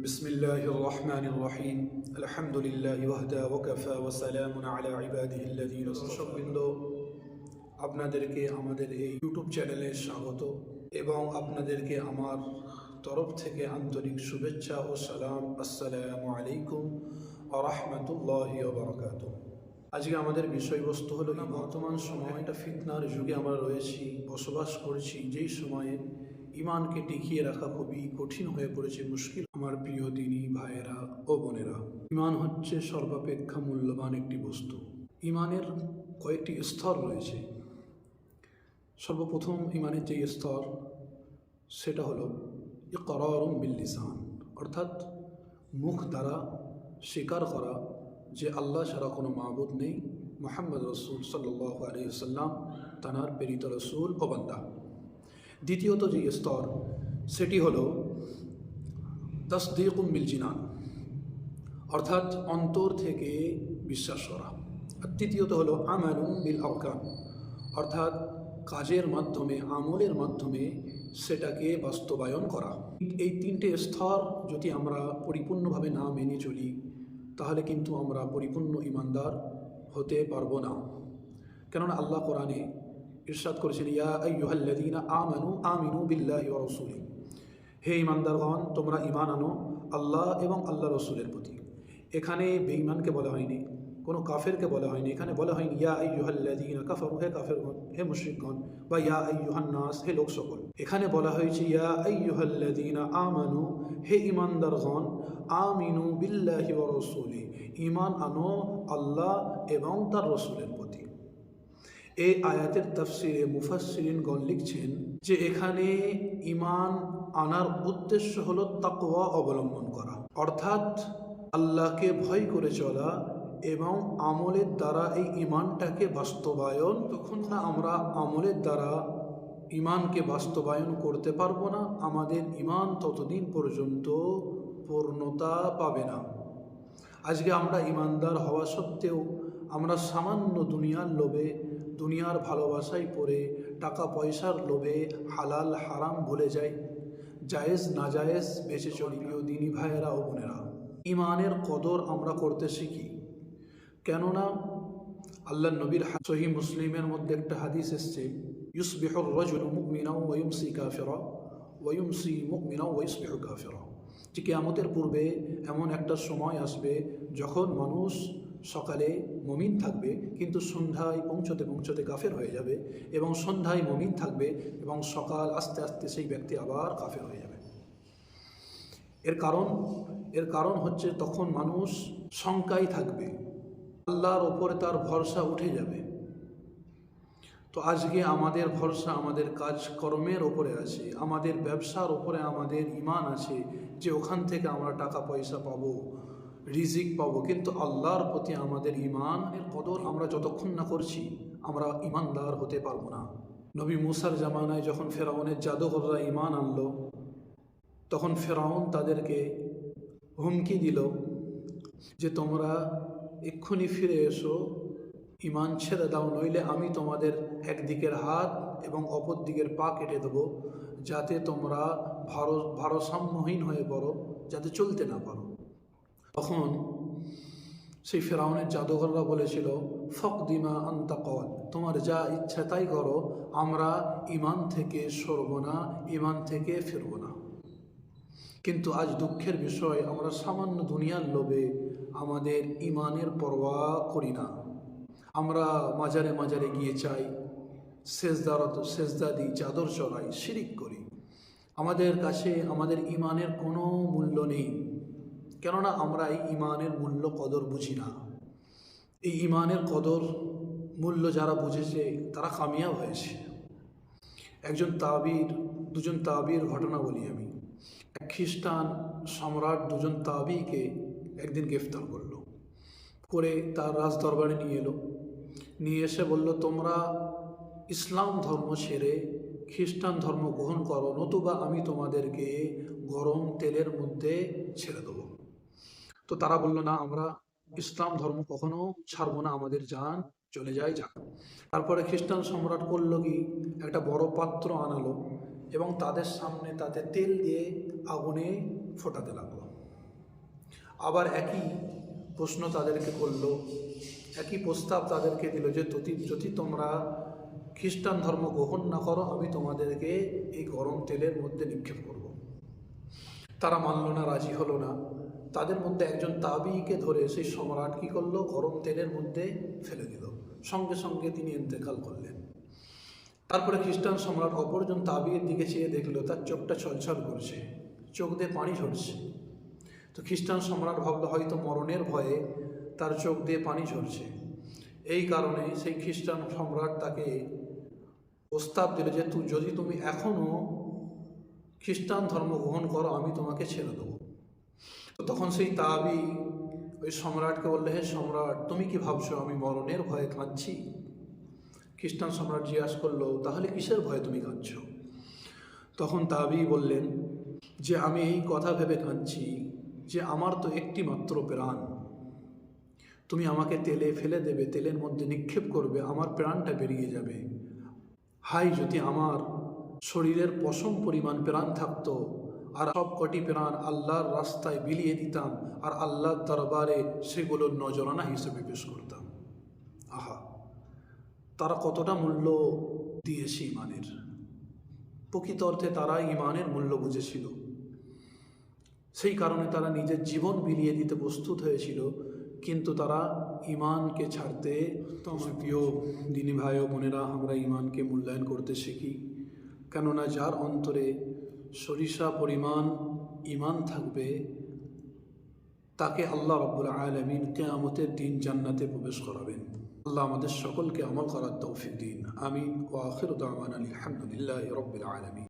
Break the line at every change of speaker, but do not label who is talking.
بسم الله الرحمن الرحيم الحمد لله وحده وكفى وسلام على عباده الذين দর্শকবৃন্দ আপনাদেরকে আমাদের এই ইউটিউব চ্যানেলে স্বাগত এবং আপনাদেরকে আমার তরফ থেকে আন্তরিক শুভেচ্ছা ও সালাম আসসালামু আলাইকুম আ রহমতুল্লাহ বারকাত আজকে আমাদের বিষয়বস্তু হলো কি বর্তমান সময় একটা ফিতনার যুগে আমরা রয়েছি বসবাস করছি যেই সময়ে ইমানকে টিকিয়ে রাখা খুবই কঠিন হয়ে পড়েছে মুশকিল। আমার প্রিয় দিনী, ভাইয়েরা ও বোনেরা, ইমান হচ্ছে সর্বাপেক্ষা মূল্যবান একটি বস্তু। ইমানের কয়েকটি স্তর রয়েছে। সর্বপ্রথম ইমানের যে স্তর, সেটা হলো ইকরারুম বিল্লিসান অর্থাৎ মুখ দ্বারা স্বীকার করা যে আল্লাহ ছাড়া কোনো মাহবুদ নেই, মোহাম্মদ রসুল সাল্লাহ সাল্লাম তানার প্রেরিত রসুল ও বান্দা। দ্বিতীয়ত যে স্তর, সেটি হল তসদিকুম বিল জিনান, অর্থাৎ অন্তর থেকে বিশ্বাস করা। আর তৃতীয়ত হলো আমানুম বিল আবকান অর্থাৎ কাজের মাধ্যমে, আমলের মাধ্যমে সেটাকে বাস্তবায়ন করা। এই তিনটে স্তর যদি আমরা পরিপূর্ণভাবে না মেনে চলি, তাহলে কিন্তু আমরা পরিপূর্ণ ইমানদার হতে পারব না। কেননা আল্লাহ কোরআনে ইরশাদ করেছেন, ইয়া আইয়ুহাল্লাযীনা আমানু আমিনু বিল্লাহি ওয়া রাসূলি, হে ইমানদারগণ তোমরা ঈমান আনো আল্লাহ এবং আল্লাহ রসুলের প্রতি। এখানে বেঈমানকে বলা হয়নি, কোনো কাফেরকে বলা হয়নি। এখানে বলা হয়নি, ইয়া আইয়ুহাল্লাযীনা কাফারু, হে কাফেরগণ, হে মুশরিকগণ, বা ইয়া আইয়ুহান নাস হে লোক সকল। এখানে বলা হয়েছে, ইয়া আইয়ুহাল্লাযীনা আমানু, হে ইমানদারগণ আমিনু বিল্লাহি ওয়া রাসূলি, ঈমান আনো আল্লাহ এবং তার রসুলের প্রতি। এই আয়াতের তফসিরে মুফাসসিরিনগণ লিখছেন যে এখানে ইমান আনার উদ্দেশ্য হল তাকোয়া অবলম্বন করা। অর্থাৎ আল্লাহকে ভয় করে চলা এবং আমলের দ্বারা এই ইমানটাকে বাস্তবায়ন, তখন না আমরা আমলের দ্বারা ইমানকে বাস্তবায়ন করতে পারব না, আমাদের ইমান ততদিন পর্যন্ত পূর্ণতা পাবে না। আজকে আমরা ইমানদার হওয়া সত্ত্বেও আমরা সামান্য দুনিয়ার লোভে, দুনিয়ার ভালোবাসায় পড়ে টাকা পয়সার লোভে হালাল, হারাম ভুলে যাই। জায়েজ, নাজায়েজ বেঁচে চলি। প্রিয় দিনী ভাইয়েরা ও বোনেরা ইমানের কদর আমরা করতে শিখি। কেননা আল্লাহ নবীর সহি মুসলিমের মধ্যে একটা হাদিস এসছে, ইউসবিহর রজুল মুকমিনা ওয়ুমসি কাফেরা ওয়ুমসি মুকমিনা ওয়ুসবিহ কাফেরা। যে কেয়ামতের পূর্বে এমন একটা সময় আসবে যখন মানুষ সকালে মমিন থাকবে, কিন্তু সন্ধ্যায় পৌঁছতে পৌঁছতে কাফের হয়ে যাবে এবং সন্ধ্যায় মমিন থাকবে এবং সকাল আস্তে আস্তে সেই ব্যক্তি আবার কাফের হয়ে যাবে। এর কারণ এর কারণ হচ্ছে তখন মানুষ শঙ্কায় থাকবে, আল্লাহর ওপরে তার ভরসা উঠে যাবে। তো আজকে আমাদের ভরসা, আমাদের কাজকর্মের ওপরে আছে, আমাদের ব্যবসার ওপরে আমাদের ইমান আছে যে ওখান থেকে আমরা টাকা পয়সা পাবো। রিজিক পাবো। কিন্তু আল্লাহর প্রতি আমাদের ইমানের কদর আমরা যতক্ষণ না করছি, আমরা ইমানদার হতে পারব না। নবী মুসার জামানায় যখন ফেরাউনের জাদুঘররা ইমান আনলো, তখন ফেরাউন তাদেরকে হুমকি দিল যে, তোমরা এক্ষুনি ফিরে এসো ইমান ছেড়ে দাও, নইলে আমি তোমাদের একদিকের হাত এবং অপর দিকের পা কেটে দেবো, যাতে তোমরা ভারো ভারসাম্যহীন হয়ে পড়ো, যাতে চলতে না পারো। তখন সেই ফেরাউনের জাদুঘররা বলেছিল, ফক দিমা আন্তাকল তোমার যা ইচ্ছা তাই করো, আমরা ইমান থেকে সরব না, ইমান থেকে ফিরব না। কিন্তু আজ দুঃখের বিষয়, আমরা সামান্য দুনিয়ার লোভে আমাদের ইমানের পরোয়া করি না। আমরা মাজারে মাজারে গিয়ে চাই সেজদারত সেজদা দিই, চাদর চড়াই শিরিক করি। আমাদের কাছে আমাদের ইমানের কোনো মূল্য নেই। কেননা আমরা এই ইমানের মূল্য কদর বুঝি না। এই ইমানের কদর মূল্য যারা বুঝেছে, তারা কামিয়াব হয়েছে। একজন তাবির, দুজন তাবির ঘটনা বলি আমি। এক খ্রিস্টান সম্রাট দুজন তাবিকে একদিন গ্রেফতার করল। করে তার রাজ দরবারে নিয়ে এলো। নিয়ে এসে বলল, তোমরা ইসলাম ধর্ম ছেড়ে খ্রিস্টান ধর্ম গ্রহণ করো, নতুবা আমি তোমাদেরকে গরম তেলের মধ্যে ছেড়ে দেবো। তো তারা বলল, না, আমরা ইসলাম ধর্ম কখনো ছাড়বো না, আমাদের যান চলে যায় যাক। তারপরে খ্রিস্টান সম্রাট করল কি, একটা বড় পাত্র আনালো এবং তাদের সামনে তাতে তেল দিয়ে আগুনে ফোটাতে লাগল। আবার একই প্রশ্ন তাদেরকে করল, একই প্রস্তাব তাদেরকে দিল যে, যদি যদি তোমরা খ্রিস্টান ধর্ম গ্রহণ না করো, আমি তোমাদেরকে এই গরম তেলের মধ্যে নিক্ষেপ করব। তারা মানল না, রাজি হলো না। তাদের মধ্যে একজন তাবিকে ধরে সেই সম্রাট কী করল? গরম তেলের মধ্যে ফেলে দিল। সঙ্গে সঙ্গে তিনি ইন্তেকাল করলেন। তারপরে খ্রিস্টান সম্রাট অপরজন তাবিয়ের দিকে চেয়ে দেখল, তার চোখটা ছলছল করছে, চোখ দিয়ে পানি ঝরছে। তো খ্রিস্টান সম্রাট ভাবলো, হয়তো মরণের ভয়ে তার চোখ দিয়ে পানি ঝরছে। এই কারণে সেই খ্রিস্টান সম্রাট তাকে প্রস্তাব দিল যে তুই যদি তুমি এখনও খ্রিস্টান ধর্ম গ্রহণ করো, আমি তোমাকে ছেড়ে দেবো। তখন সেই তাবি ওই সম্রাটকে বললে, হে সম্রাট, তুমি কি ভাবছ আমি মরণের ভয়ে কাঁদছি? খ্রিস্টান সম্রাট জিজ্ঞাসা করল, তাহলে কিসের ভয়ে তুমি কাঁদছো? তখন তাবি বললেন যে, আমি এই কথা ভেবে কাঁদছি যে, আমার তো একটি মাত্র প্রাণ। তুমি আমাকে তেলে ফেলে দেবে, তেলের মধ্যে নিক্ষেপ করবে, আমার প্রাণটা বেরিয়ে যাবে। হাই, যদি আমার শরীরের পশম পরিমাণ প্রাণ থাকতো আর সব কটি প্রাণ আল্লাহর রাস্তায় বিলিয়ে দিতাম আর আল্লাহর দরবারে সেগুলোর নজরানা হিসেবে পেশ করতাম। আহা তারা কতটা মূল্য দিয়েছে ইমানের? প্রকৃত অর্থে তারা ইমানের মূল্য বুঝেছিল। সেই কারণে তারা নিজের জীবন বিলিয়ে দিতে প্রস্তুত হয়েছিল কিন্তু তারা ইমানকে ছাড়তে তো আমার প্রিয় দিনী ভাই ও বোনেরা আমরা ইমানকে মূল্যায়ন করতে শিখি। কেননা যার অন্তরে সরিষা পরিমাণ ইমান থাকবে, তাকে আল্লাহ রব্বুল আলমিন কেয়ামতের দিন জান্নাতে প্রবেশ করাবেন। আল্লাহ আমাদের সকলকে আমল করার তৌফিক দিন। আমিন। ও আখির দাওয়ান আলহামদুলিল্লাহ রব্বুল আলমিন।